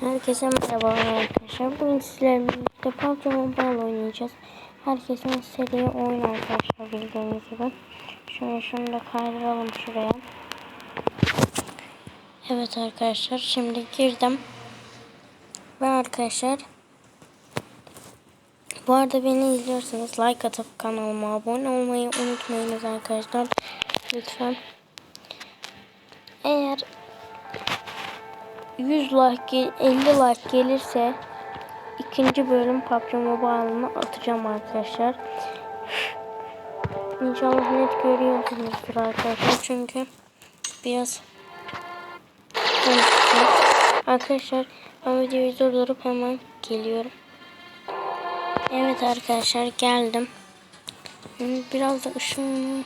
Herkese merhaba arkadaşlar. Bugün sizlerle birlikte PUBG Mobile oynayacağız. Herkesin istediği oyun arkadaşlar bildiğiniz gibi. Şöyle şunu da kaydıralım şuraya. Evet arkadaşlar şimdi girdim. Ve arkadaşlar bu arada beni izliyorsanız like atıp kanalıma abone olmayı unutmayınız arkadaşlar. Lütfen. Eğer 100 like, gel- 50 like gelirse ikinci bölüm PUBG Mobile'ını atacağım arkadaşlar. İnşallah net görüyorsunuzdur arkadaşlar çünkü biraz. Arkadaşlar ben videoyu durdurup hemen geliyorum. Evet arkadaşlar geldim. Biraz da ışığını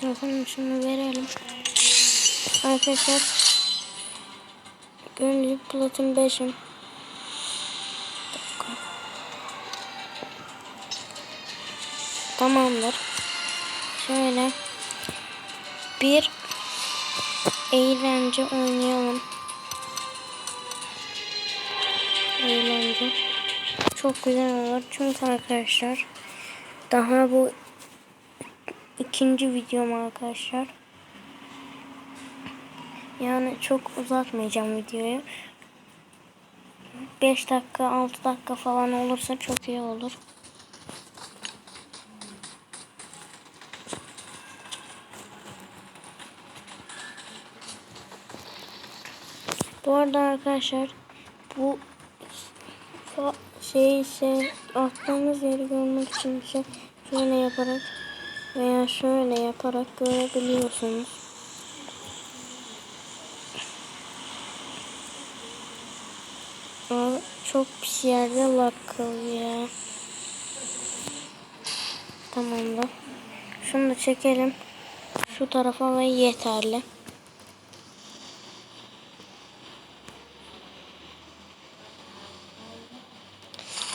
telefonun ışığını verelim. Arkadaşlar Gönüllü platin 5'im. Tamamdır. Şöyle bir eğlence oynayalım. Eğlence. Çok güzel olur. Çünkü arkadaşlar daha bu ikinci videom arkadaşlar. Yani çok uzatmayacağım videoyu. 5 dakika 6 dakika falan olursa çok iyi olur. Bu arada arkadaşlar bu şey şey attığınız yeri görmek için şöyle yaparak veya şöyle yaparak görebiliyorsunuz. Abi çok pis yerde lakıl ya. Tamamdır. Şunu da çekelim. Şu tarafa ve yeterli.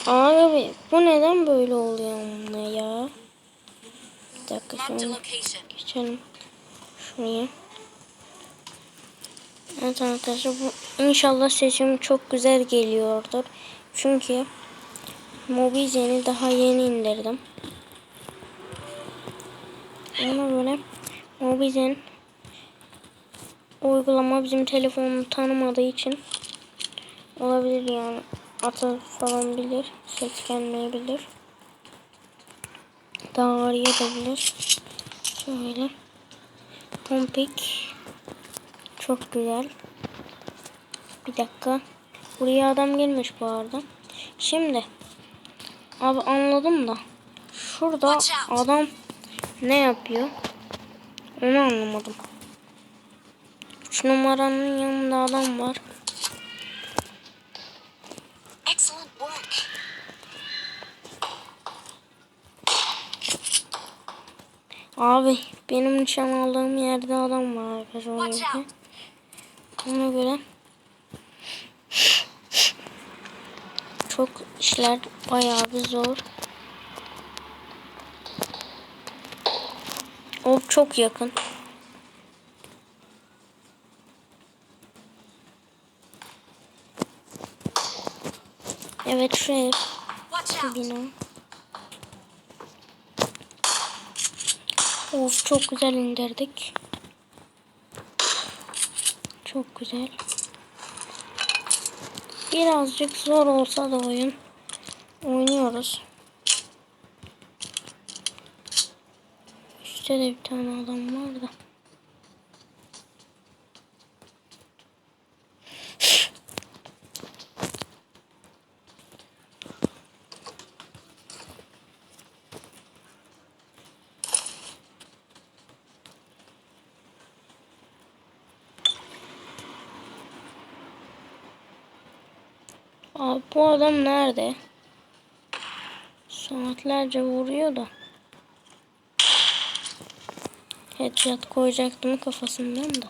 Abi bu neden böyle oluyor onunla ya? Bir dakika location. geçelim. Şuraya. Evet arkadaşlar bu inşallah seçim çok güzel geliyordur. Çünkü Mobizen'i daha yeni indirdim. Ona göre Mobizen uygulama bizim telefonunu tanımadığı için olabilir yani atı falan bilir. Ses gelmeyebilir. Daha arayabilir. Şöyle. Pompik. Çok güzel. Bir dakika. Buraya adam gelmiş bu arada. Şimdi. Abi anladım da. Şurada adam ne yapıyor? Onu anlamadım. 3 numaranın yanında adam var. Abi benim nişan aldığım yerde adam var arkadaşlar. Ona göre çok işler bayağı bir zor. O çok yakın. Evet şu ev bina. Of çok güzel indirdik. Çok güzel. Birazcık zor olsa da oyun oynuyoruz. Üstte de bir tane adam var da. Abi bu adam nerede? Saatlerce vuruyor da. Headshot koyacaktım kafasından da.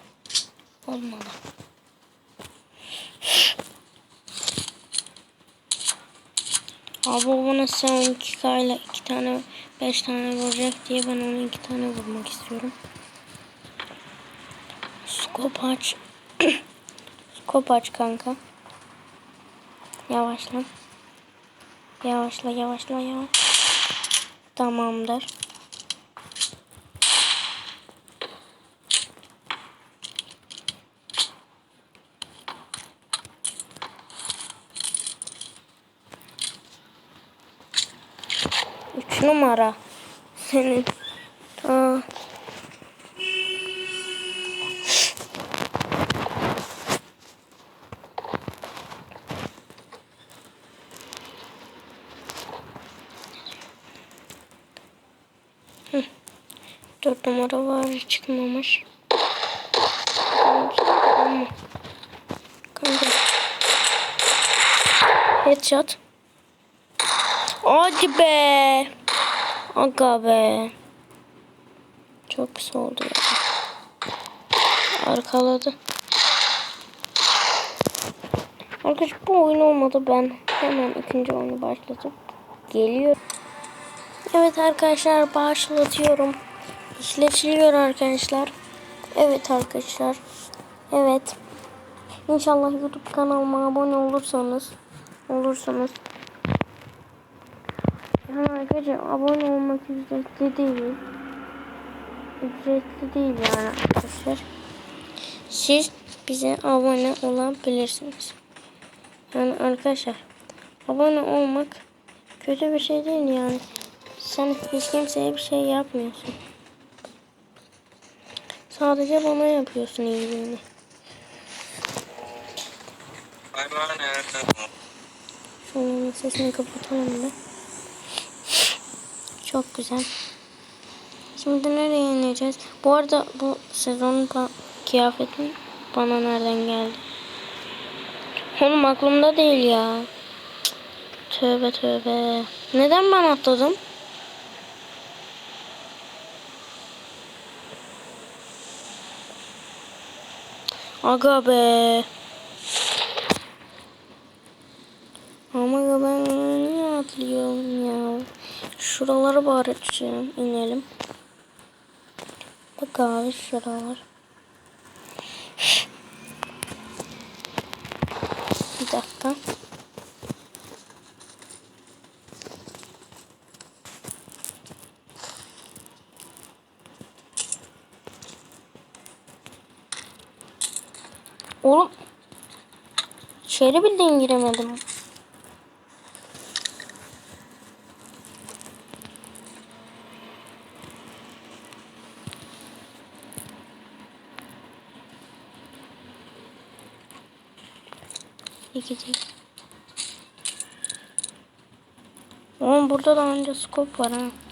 Olmadı. Abi bana sen 2K ile 2 tane 5 tane vuracak diye ben onu 2 tane vurmak istiyorum. Skop aç. Skop aç kanka. Yavaşla. Yavaşla yavaşla yavaş. Tamamdır. Üç numara. Senin. 4 numara var çıkmamış. Kanka. Headshot. Hadi be. Aga be. Çok pis oldu ya. Arkaladı. Arkadaş bu oyun olmadı ben hemen ikinci oyunu başlatıp geliyorum. Evet arkadaşlar başlatıyorum. İşletiliyor arkadaşlar. Evet arkadaşlar. Evet. İnşallah YouTube kanalıma abone olursanız olursanız yani arkadaşlar abone olmak ücretli değil. Ücretli değil yani arkadaşlar. Siz bize abone olabilirsiniz. Yani arkadaşlar abone olmak kötü bir şey değil yani. Sen hiç kimseye bir şey yapmıyorsun. Sadece bana yapıyorsun iyiliğini. Şunun sesini kapatalım da. Çok güzel. Şimdi nereye ineceğiz? Bu arada bu sezonun kıyafetin bana nereden geldi? Oğlum aklımda değil ya. Tövbe tövbe. Neden ben atladım? Aga be. Ama ben niye atlıyorum ya? Şuralara bari düşelim, inelim. Bak abi şuralar. Bir dakika. Oğlum. İçeri bildiğin giremedim. Gidecek. Oğlum burada da önce skop var ha.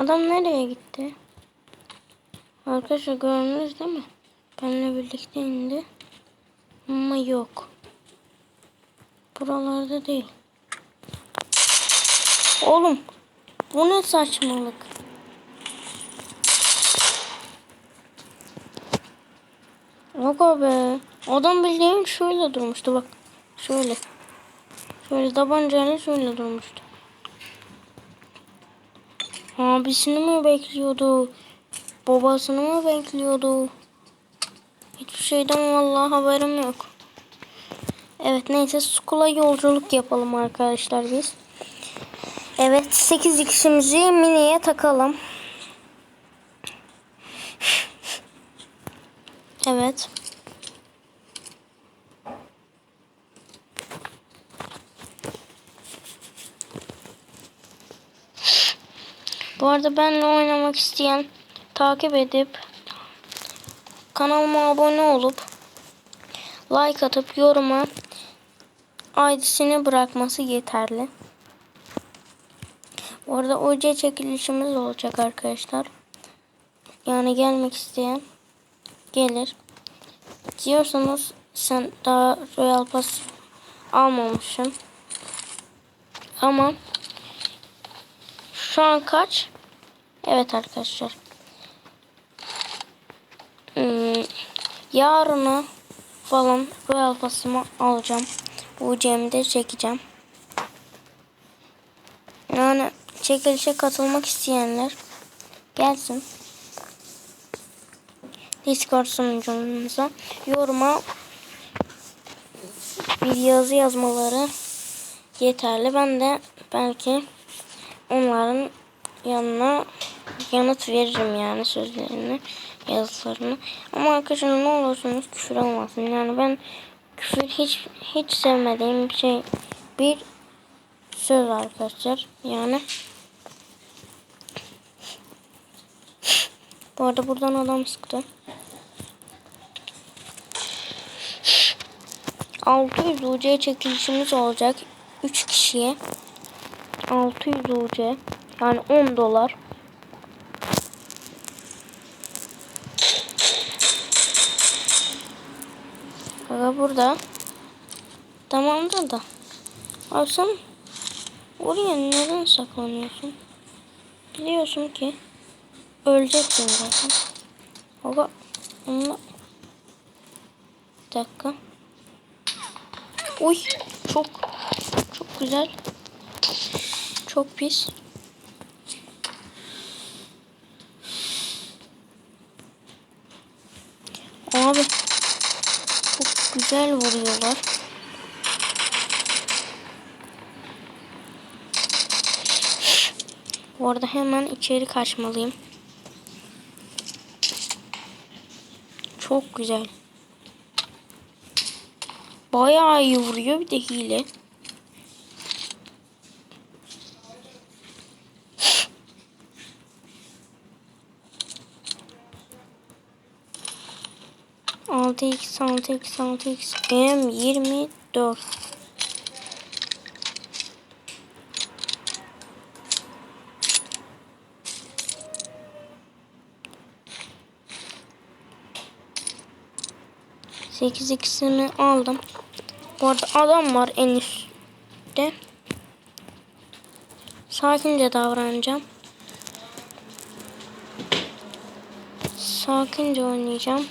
Adam nereye gitti? Arkadaşlar gördünüz değil mi? Benimle birlikte indi. Ama yok. Buralarda değil. Oğlum. Bu ne saçmalık? Yok be. Adam bildiğin şöyle durmuştu bak. Şöyle. Şöyle tabancayla şöyle durmuştu. Abisini mi bekliyordu? Babasını mı bekliyordu? Hiçbir şeyden vallahi haberim yok. Evet neyse Skull'a yolculuk yapalım arkadaşlar biz. Evet 8 kişimizi miniye takalım. Evet. Arada benimle oynamak isteyen takip edip kanalıma abone olup like atıp yoruma ID'sini bırakması yeterli. Bu arada OC çekilişimiz olacak arkadaşlar. Yani gelmek isteyen gelir. Diyorsanız sen daha Royal Pass almamışsın. Ama şu an kaç? Evet arkadaşlar. Yarına falan Royal Pass'ımı alacağım. Bu de çekeceğim. Yani çekilişe katılmak isteyenler gelsin. Discord sunucumuza yoruma bir yazı yazmaları yeterli. Ben de belki onların yanına yanıt veririm yani sözlerini, yazılarını. Ama arkadaşlar ne olursunuz küfür olmasın. Yani ben küfür hiç hiç sevmediğim bir şey bir söz arkadaşlar. Yani bu arada buradan adam sıktı. 600 UC çekilişimiz olacak. 3 kişiye. 600 UC. Yani 10 dolar. Aga burada. Tamamdır da. Abi oraya neden saklanıyorsun? Biliyorsun ki öleceksin zaten. Aga onunla... Bir dakika. Uy çok çok güzel. Çok pis. Abi güzel vuruyorlar. Bu arada hemen içeri kaçmalıyım. Çok güzel. Bayağı iyi vuruyor bir de hile. Altı x altı x altı x m yirmi dört. Sekiz x'imi aldım. Bu arada adam var en üstte. Sakince davranacağım. Sakince oynayacağım.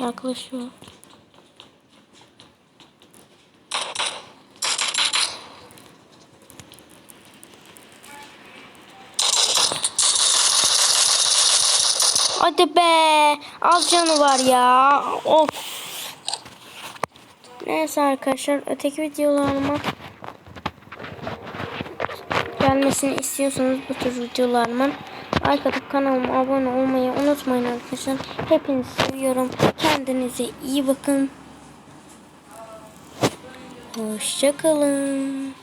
Yaklaşıyor. Hadi be. Az canı var ya. Of. Neyse arkadaşlar öteki videolarıma gelmesini istiyorsanız bu tür videolarımın like kanalıma abone olmayı unutmayın arkadaşlar. Hepinizi seviyorum. Kendinize iyi bakın. Hoşçakalın.